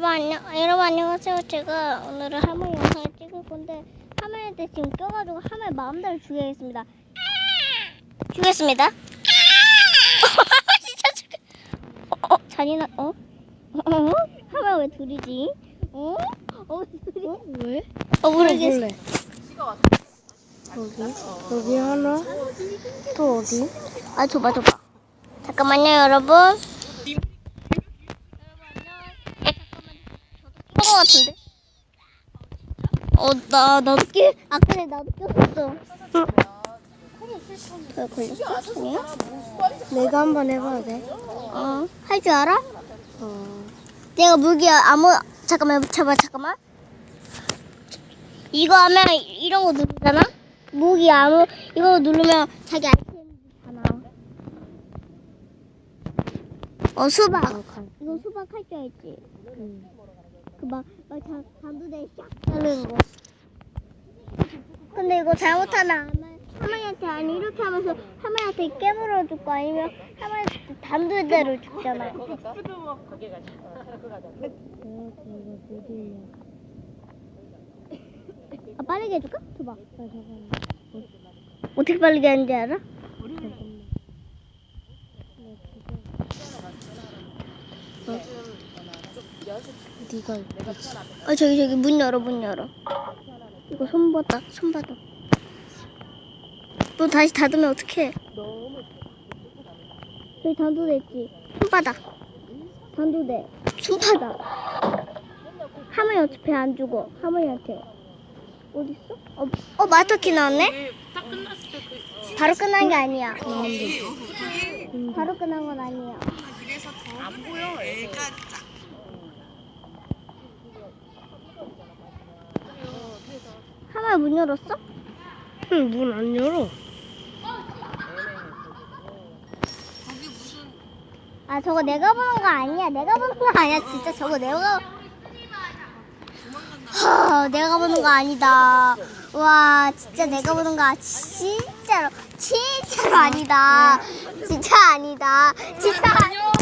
여러분, 안녕, 여러분 안녕하세요. 제가 오늘은 할머니 영상을 찍을 건데 할머니한테 지금 껴가지고 할머니 마음대로 죽여야겠습니다. 죽였습니다. 진짜 죽여. 어, 어, 잔인한 어? 어? 할머니 왜 둘이지? 어? 어, 둘이? 왜? 어, 모르겠어. 볼래. 여기, 여기 하나, 또 어디? 아, 줘봐, 줘봐. 잠깐만요, 여러분. 낀거 같은데? 어, 나, 나도 끼, 아, 그래, 나도 꼈었어. 왜 걸렸어? 아니야? 내가 한번 해봐야 돼. 어, 할 줄 알아? 어, 내가 무기 아무, 잠깐만, 잡아, 잠깐만. 이거 하면 이런 거 누르잖아? 무기 아무, 이거 누르면 자기 아이템 다 나와. 어, 수박. 어, 간. 이거 수박 할 줄 알지? 응. 그막 막 자- 단두대 샥 자르는 거. 근데 이거 잘못하면 할머니한테 아니 이렇게 하면서 할머니한테 깨물어 줄거 아니면 할머니한테 단두대로 죽잖아. 어. 아 빠르게 해줄까? 줘봐. 아, 잠깐만. 어떻게 빠르게 하는지 알아? 잠깐만. 네가. 어 저기 저기 문 열어 문 열어. 이거 손 받아 손 받아. 너 다시 닫으면 어떡해? 여기 단두대 있지? 손 받아. 단두대. 손 받아. 할머니 어차피 안 죽어. 할머니한테. 어딨어? 어, 어 마토키 나왔네? 바로 끝난 게 아니야. 바로 끝난 건 아니야. 할머니 문 열었어? 응, 문 안 열어. 아 저거 내가 보는 거 아니야. 내가 보는 거 아니야. 진짜 저거 내가 하, 내가 보는 거 아니다. 와 진짜 내가 보는 거 아- 진짜로 진짜로 아니다. 진짜 아니다. 진짜 아니다.